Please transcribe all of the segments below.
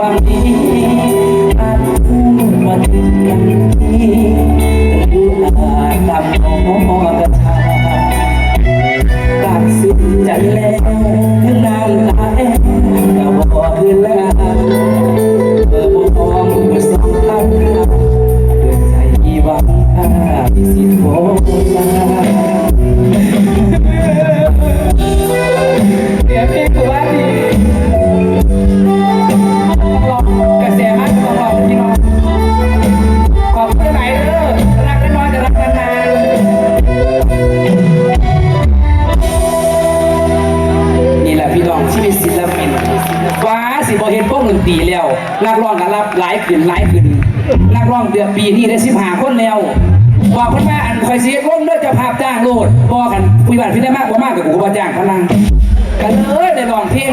ความดีอาจพุ่งมาถึงกันที่แต่ดูอาจทำของกระชาตัดสินใจแล้วถึงน้ำตาแอบก็บอคือลา ปีนี้ได้สิบหาคนแล้วบอกคนว่าอันคอยเสียวงด้วยเจะภาพจ้างโลดบอกกันคุยบันพี่ได้มากกว่ามากกับกูก็บ่จ้างพนังกันเลยได้ร้องเพลง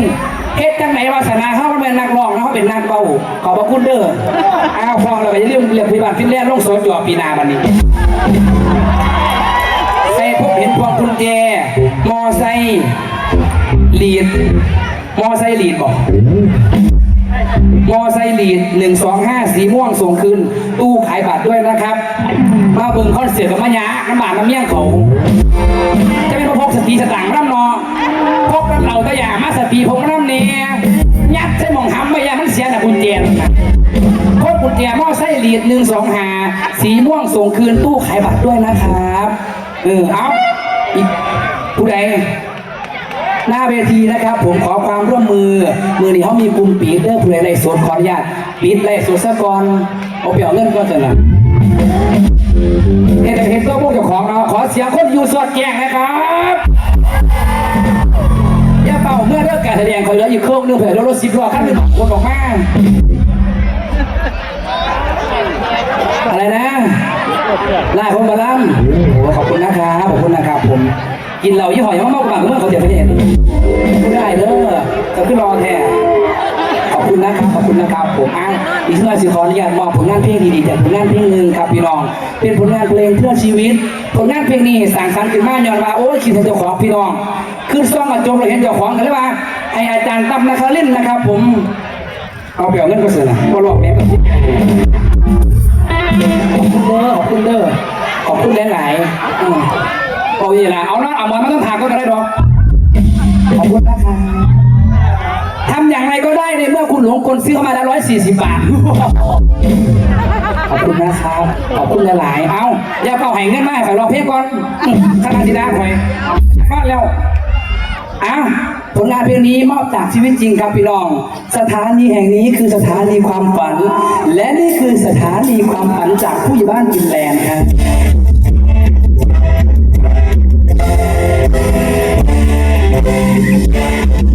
เฮ็ดจังไหนวาสนาเขาเป็นนักร้องเขาเป็นนักเบาขอบพระคุณเด้ออ้าวพอเราไปเรื่องเรื่องพิบัติฟินแลนด์ลงโซนอยู่ปีหนาบันนี้ใส่พบเห็นพวงกุญแจมอไซค์ลีดมอไซค์ลีดบอก มอไซลีดหนึ่งสองห้าสีม่วงส่งคืน ตู้ขายบัตรด้วยนะครับ มาเบิ่งคอนเสิร์ตกับมะยาน้ำบาดน้ำเมี่ยงเขาจะเป็นพกสติสต่างค์น้ำนอพกน้ำเหล่าตะยามาสติผมน้ำเนียยัดใส่หมองหำไปยามันเสียแต่กุญแจนพกกุญแจมอไซลีดหนึ่งสองหาสีม่วงส่งคืนตู้ขายบัตรด้วยนะครับ เออเอาอีกผู้ใด หน้าเวทีนะครับ ผมขอความร่วมมือ มือนี้เขามีกลุ่มปีเตอร์เพลใดในสวนขออนุญาตปิดไล่สวนสะกอนเอาเปรียวเงินก็จะนะเห็นเห็นตัวพวกเจ้าของเราขอเสียงคนอยู่สวดแกงนะครับอย่าเป่าเมื่อเลิกการแสดงคอยเหลืออยู่เครื่องนึงเผื่อรถสิบล้อขั้นหนึ่งคนออกมา กินเหล้ายี่ห้อยังมากกว่าเมื่อเขาเสียไปเห็นไม่ได้เด้อจะขึ้นรอแท้ขอบคุณนะครับขอบคุณนะครับผมอ้างอีกเพื่อนสิขออนุญาตมอบผลงานเพลงดีๆจากผลงานเพลงหนึ่งครับพี่น้อง เป็นผลงานเพลงเพื่อชีวิต ผลงานเพลงนี้สร้างสรรค์ขึ้นมาย้อนว่าโอ้ยคิดถึงเจ้าของพี่น้องคือซ่องกระจกเราเห็นเจ้าของกันเลยว่าให้อาจารย์ตั้มนะคะเล่นนะครับ ผมเอาเปลี่ยนเงินก็เสียนะก็หลอกแม่ก็คิดขอบคุณเด้อขอบคุณเด้อขอบคุณหลายๆ อืมเอาอย่างไรเอานะเอามาไม่ต้องถามก็ได้หรอกขอบคุณนะคะทำอย่างไรก็ได้ในเมื่อคุณหลงคนซื้อเข้ามาแล้วร้อยสี่สิบบาท ขอบคุณนะครับ ขอบคุณหลายๆ เอาอย่าเป่าให้เงินมาให้รอเพลงก่อนอื้อขนาดที่ได้หน่อยมาแล้วอะผลงานเพลงนี้มอบจากชีวิตจริงครับพี่น้อง สถานีแห่งนี้คือสถานีความฝัน และนี่คือสถานีความฝันจากผู้ใหญ่บ้านฟินแลนด์ครับ Yeah.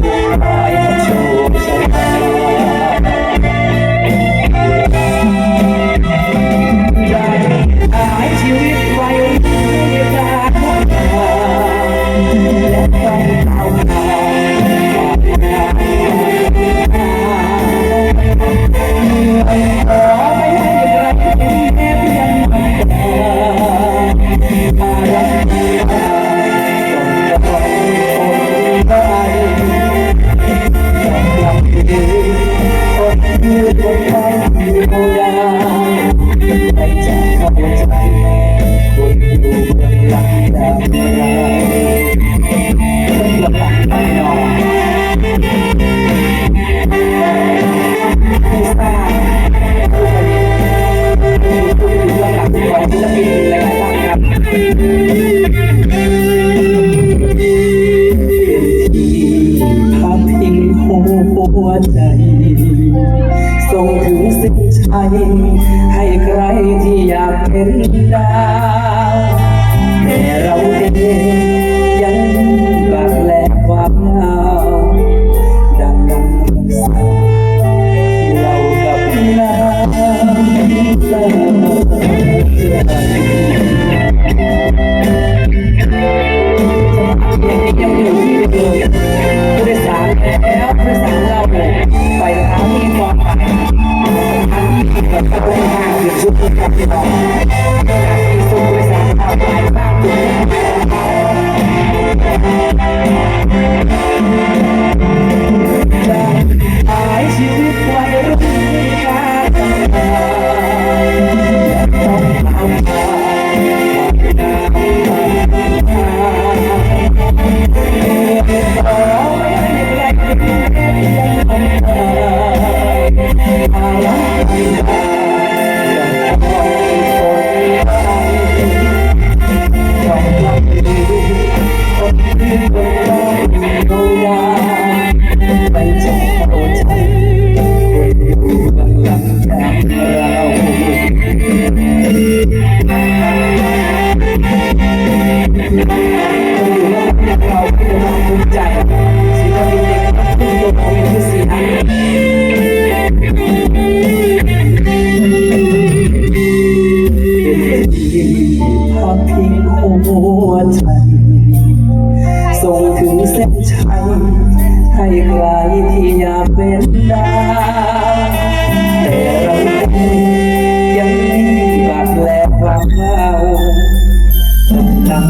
ครับที่พักพิงหัวใจ ส่งถึงเส้นชัยให้ใครที่อยากเป็นดาวแต่เราเองยังบาดแผลความเหงาดังดังสาเรากับน้ำตา กือ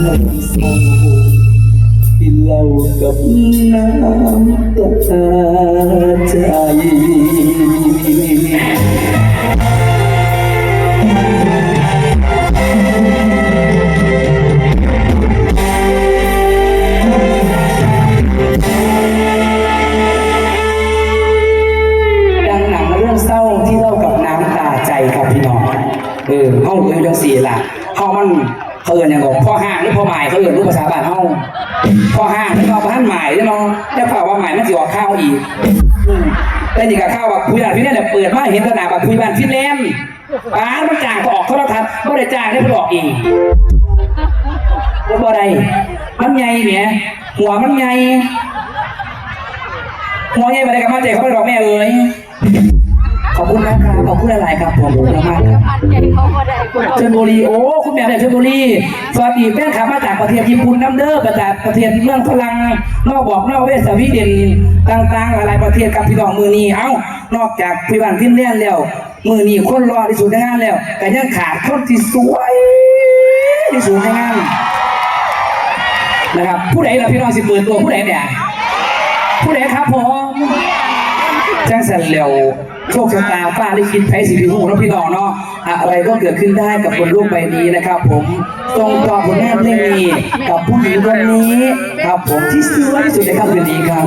เศร้าที่เล่ากับน้ำตาใจดังหนังเรื่องเศร้าที่เล่ากับน้ำตาใจครับพี่น้อง เออห้องเอิญจังสี่ล่ะห้องมัน เขาเอิญอย่างบอกพ่อห้างหรือพ่อหมายเขาเอิญรูปภาษาบ้านห้องพ่อห้างแล้วก็บ้านหมายแล้วเนาะแล้วข่าวว่าหมายมันสิออกข้าวอีกแต่นี่กับข้าวแบบคุยบ้านพี่เนี่ยเปิดมาเห็นตนาแบบคุยบ้านฟินแลนด์ป้ามันจ้างก็ออกโทรทัศน์ไม่ได้จ้างได้ไปออกอีกแล้วบ่ได้มันใหญ่เนี่ยหัวมันใหญ่หัวใหญ่มาได้กับมาเจ๊เขาไปบอกแม่เอ้ย อบคุณนะครับขอบคุณอะไรครับผมขอบคุณมากครับอันใหญ่เขาก็ได้คนเอาเชนบุรีโอ้คุณแม่เนี่ยเชนบุรีสวัสดีแฟนคลับมาจากประเทศญี่ปุ่นน้ำเด้อมาจากประเทศเมืองพลังนอกบอกนอกเวสวีเดนต่าง ๆ หลาย ๆ ประเทศกับพี่น้องมือนี้เอ้านอกจากพี่บ้านพินแลนด์แล้วมือนี้คนรอที่สุดในงานแล้วแต่ยังขาดคนที่สวยที่สุดในงานนะครับผู้ใดล่ะพี่น้องสิเปิดตัวผู้ใดเนี่ยผู้ใดครับผม จ้างสันเหลวโชคชะตาป้าได้คิดไพศรีหูน้องพี่น้องเนาะอะไรก็เกิดขึ้นได้กับบนโลกใบนี้นะครับ ผมตรงต่อผลงานเพลงนี้กับผู้หญิงคนนี้ครับผมที่สวยที่สุดในค่ำคืนนี้ครับ